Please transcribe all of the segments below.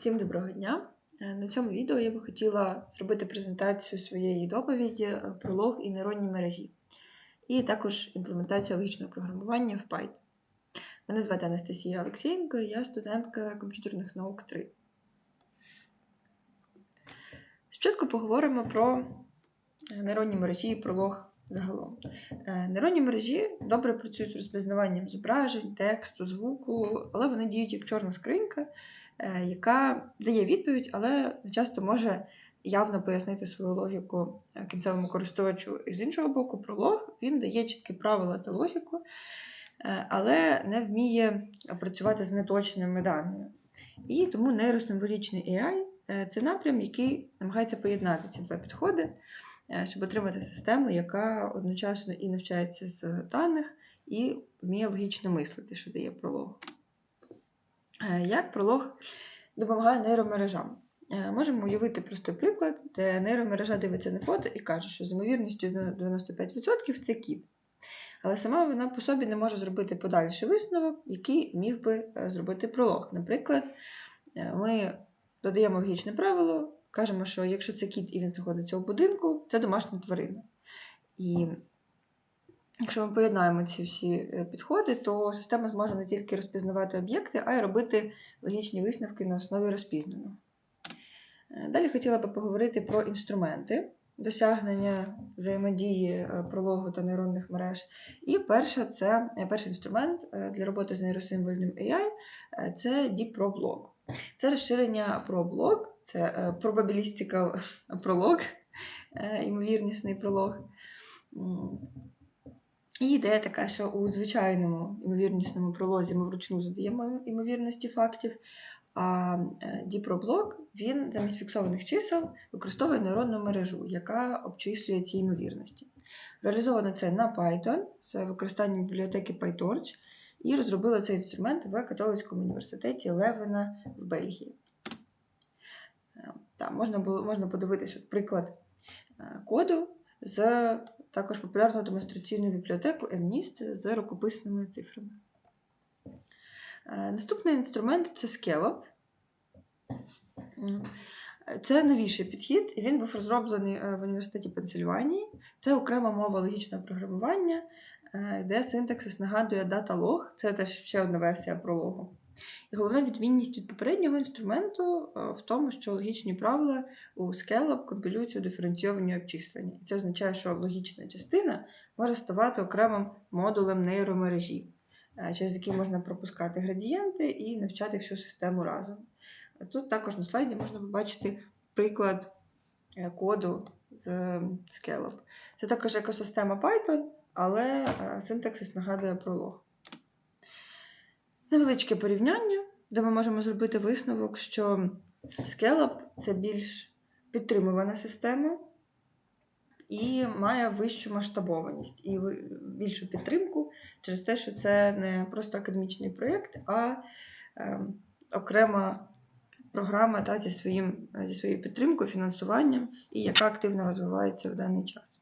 Всім доброго дня! Е, На цьому відео я би хотіла зробити презентацію своєї доповіді е, пролог і нейронні мережі, і також імплементація логічного програмування в Python. Мене звати Анастасія Олексієнко, я студентка комп'ютерних наук 3. Спочатку поговоримо про е, нейронні мережі і пролог загалом. Е, Нейронні мережі добре працюють з розпізнаванням зображень, тексту, звуку, але вони діють як чорна скринька, е, яка дає відповідь, але часто може явно пояснити свою логіку е, кінцевому користувачу. І з іншого боку, пролог він дає чіткі правила та логіку, але не вміє працювати з неточними даними. І тому нейросимволічний AI це напрям, який намагається поєднати ці два підходи, щоб отримати систему, яка одночасно і навчається з даних, і вміє логічно мислити, що дає пролог. Е, Як пролог допомагає нейромережам? Е, Можемо уявити простий приклад, де нейромережа дивиться на фото і каже, що з ймовірністю 95% це кіт. Але сама вона по собі не може зробити подальший висновок, який міг би е, зробити пролог. Наприклад, е, ми додаємо логічне правило, кажемо, що якщо це кіт і він знаходиться у будинку, це домашня тварина. І якщо ми поєднаємо ці всі е, підходи, то система зможе не тільки розпізнавати об'єкти, а й робити логічні висновки на основі розпізнаного. Е, Далі хотіла би поговорити про інструменти досягнення взаємодії е, прологу та нейронних мереж. І перша це, перший інструмент для роботи з нейросимвольним AI це DeepProblog. Це розширення ProBlog, це е, Probabilistical Prolog, е, ймовірнісний пролог. І ідея така, що у звичайному ймовірнісному пролозі ми вручну задаємо ймовірності фактів, а е, DeepProblog, він замість фіксованих чисел використовує нейронну мережу, яка обчислює ці ймовірності. Реалізовано це на Python, це використання бібліотеки PyTorch, і розробили цей інструмент в католицькому університеті Левена в Бельгії. Е, Та, можна, було, можна подивитися приклад е, коду з також популярну демонстраційну бібліотеку MNIST з рукописними цифрами. Е, Наступний інструмент це Scalab. Це новіший підхід, і він був розроблений е, в університеті Пенсильванії. Це окрема мова логічного програмування, де синтаксис нагадує DataLog. Це теж ще одна версія прологу. І головна відмінність від попереднього інструменту е, в тому, що логічні правила у Scalab компілюються у диференційовані обчислення. Це означає, що логічна частина може ставати окремим модулем нейромережі, е, через який можна пропускати градієнти і навчати всю систему разом. Тут також на слайді можна побачити приклад е, коду з Scalab. Це також екосистема Python, але синтаксис нагадує пролог. Невеличке порівняння, де ми можемо зробити висновок, що Scalab це більш підтримувана система і має вищу масштабованість і більшу підтримку через те, що це не просто академічний проєкт, а ем, окрема програма та, зі, своїм, зі своєю підтримкою, фінансуванням і яка активно розвивається в даний час.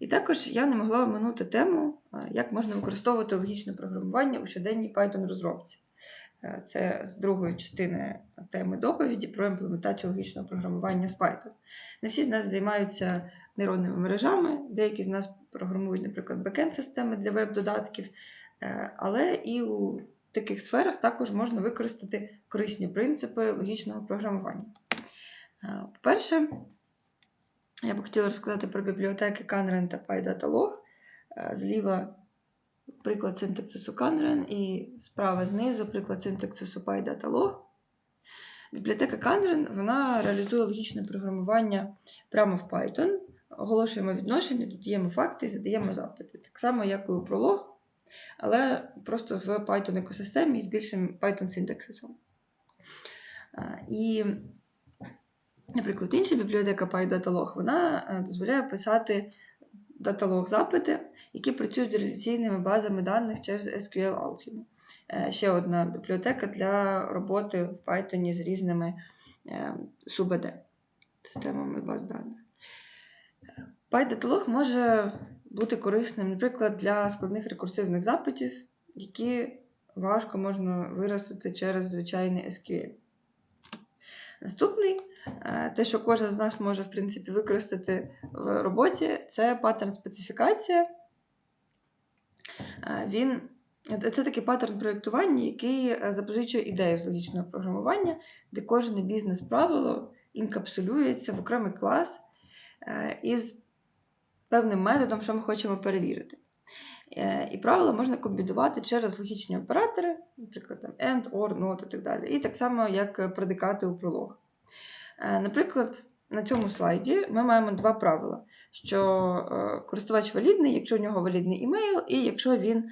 І також я не могла оминути тему, е, як можна використовувати логічне програмування у щоденній Python розробці. Е, Це з другої частини теми доповіді про імплементацію логічного програмування в Python. Не всі з нас займаються нейронними мережами, деякі з нас програмують, наприклад, бекенд-системи для веб-додатків, е, але і у таких сферах також можна використати корисні принципи логічного програмування. По-перше, я б хотіла розказати про бібліотеки Canren та PyDataLog. Е, Зліва приклад синтаксису Canren і справа знизу приклад синтаксису PyDataLog. Бібліотека Canren вона реалізує логічне програмування прямо в Python. Оголошуємо відношення, додаємо факти і задаємо запити. Так само, як і у Prolog, але просто в Python екосистемі з більшим Python синтаксисом. Е, І Наприклад, інша бібліотека PyDatalog, вона е, дозволяє писати даталог запити, які працюють з реляційними базами даних через SQL Alchemy. Е, Ще одна бібліотека для роботи в Python з різними е, SUBD системами баз даних. PyDatalog може бути корисним, наприклад, для складних рекурсивних запитів, які важко можна виростити через звичайний SQL. Наступний, е, те, що кожен з нас може в принципі використати в роботі, це паттерн специфікація. Е, Він це такий паттерн проєктування, який е, запозичує ідею з логічного програмування, де кожне бізнес-правило інкапсулюється в окремий клас е, із певним методом, що ми хочемо перевірити. Е, І правила можна комбінувати через логічні оператори, наприклад, там AND, OR, NOT і так далі. І так само, як предикати у пролог. Е, Наприклад, на цьому слайді ми маємо два правила: що е, користувач валідний, якщо у нього валідний імейл, і якщо він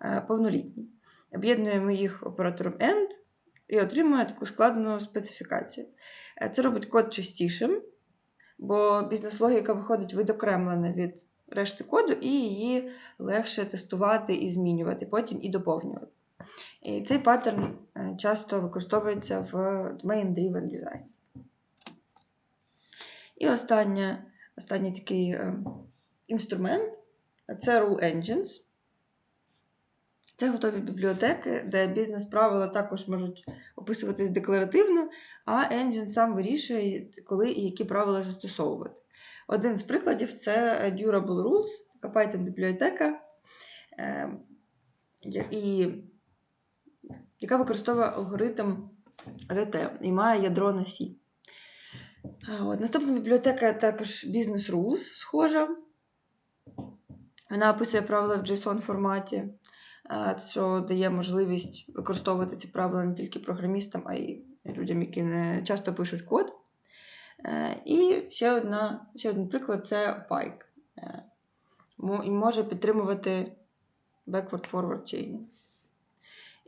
е, повнолітній. Об'єднуємо їх оператором AND і отримуємо таку складну специфікацію. Це робить код чистішим, бо бізнес-логіка виходить відокремлена від решти коду, і її легше тестувати і змінювати, потім і доповнювати. І цей паттерн часто використовується в Domain-Driven Design. І останнє, останній такий е, інструмент це Rule Engines. Це готові бібліотеки, де бізнес-правила також можуть описуватись декларативно, а engine сам вирішує, коли і які правила застосовувати. Один з прикладів це Durable Rules, така Python-бібліотека, е, і, яка використовує алгоритм RT і має ядро на C. От, наступна бібліотека також Business Rules схожа. Вона описує правила в JSON форматі, е, що дає можливість використовувати ці правила не тільки програмістам, а й людям, які не часто пишуть код. Е, І ще, одна, ще один приклад це Pike. Е, І може підтримувати backward-forward chaining.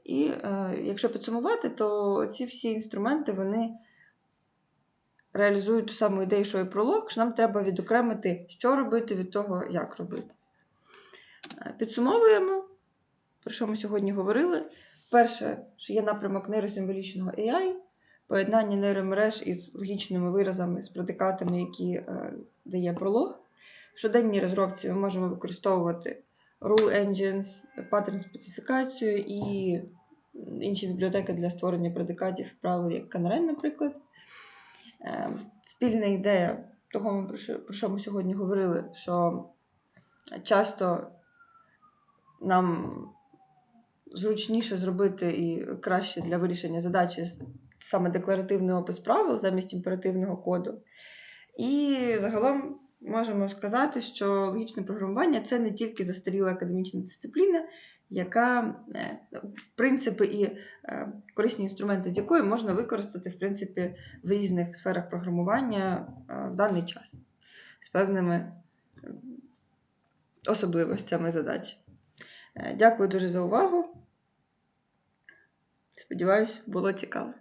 І е, якщо підсумувати, то ці всі інструменти вони реалізують ту саму ідею, що і пролог, що нам треба відокремити, що робити від того, як робити. Е, Підсумовуємо, про що ми сьогодні говорили. Перше, що є напрямок нейросимволічного AI, поєднання нейромереж із логічними виразами, з предикатами, які е, дає пролог. В щоденній розробці ми можемо використовувати Rule Engines, паттерн специфікацію і інші бібліотеки для створення предикатів правил, як Canaren, наприклад. Е, Спільна ідея того, про що, ми сьогодні говорили, що часто нам зручніше зробити і краще для вирішення задачі саме декларативний опис правил замість імперативного коду. І загалом можемо сказати, що логічне програмування це не тільки застаріла академічна дисципліна, яка е, принципи і е, корисні інструменти, з якої можна використати в принципі в різних сферах програмування е, в даний час з певними особливостями задач. Дякую дуже за увагу. Сподіваюсь, було цікаво.